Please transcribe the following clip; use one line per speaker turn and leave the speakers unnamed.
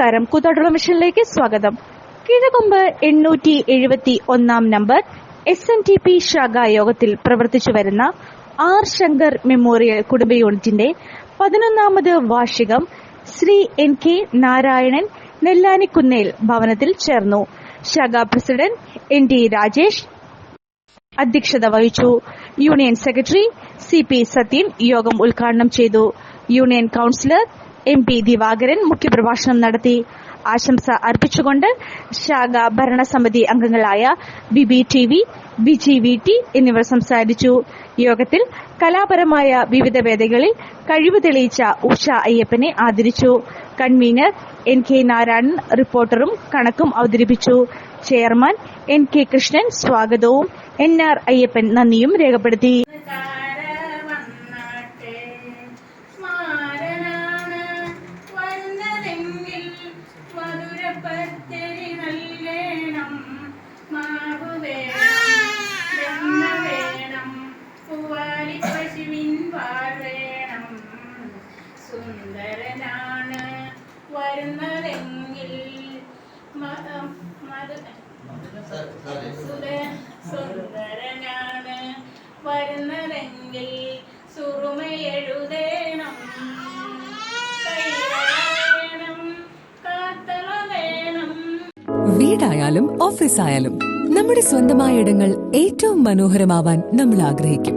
നമസ്കാരം. കൂത്താട്ടുള്ള മിഷനിലേക്ക് സ്വാഗതം. കിഴകൊമ്പ് എണ്ണൂറ്റി എഴുപത്തി ഒന്നാം number S N D P ശാഖാ യോഗത്തിൽ പ്രവർത്തിച്ചു വരുന്ന ആർ ശങ്കർ മെമ്മോറിയൽ കുടുംബ യൂണിറ്റിന്റെ പതിനൊന്നാമത് വാർഷികം ശ്രീ എൻ കെ നാരായണൻ നെല്ലാനിക്കുന്നേൽ ഭവനത്തിൽ ചേർന്നു. ശാഖാ പ്രസിഡന്റ് എൻ ടി രാജേഷ് അധ്യക്ഷത വഹിച്ചു. Union secretary C P Sathyan യോഗം ഉദ്ഘാടനം ചെയ്തു. Union councillor M P Divakaran മുഖ്യപ്രഭാഷണം നടത്തി. ആശംസ അർപ്പിച്ചുകൊണ്ട് ശാഖ ഭരണസമിതി അംഗങ്ങളായ Bibi T V Biji V T എന്നിവർ സംസാരിച്ചു. യോഗത്തിൽ കലാപരമായ വിവിധ വേദികളിൽ കഴിവ് തെളിയിച്ച ഉഷ അയ്യപ്പനെ ആദരിച്ചു. കൺവീനർ എൻ കെ നാരായണൻ റിപ്പോർട്ടറും കണക്കും അവതരിപ്പിച്ചു. ചെയർമാൻ എൻ കെ കൃഷ്ണൻ സ്വാഗതവും. എൻ ആർ അയ്യപ്പൻ നന്ദിയും രേഖപ്പെടുത്തി.
പശുവിൻ പാൽ വേണം സുന്ദരനാണ് വരുന്നതെങ്കിൽ സുന്ദരനാണ് വരുന്നതെങ്കിൽ സുറുമയെഴുതേണം.
വീടായാലും ഓഫീസായാലും നമ്മുടെ സ്വന്തമായ ഇടങ്ങൾ ഏറ്റവും മനോഹരമാവാൻ നമ്മൾ ആഗ്രഹിക്കും.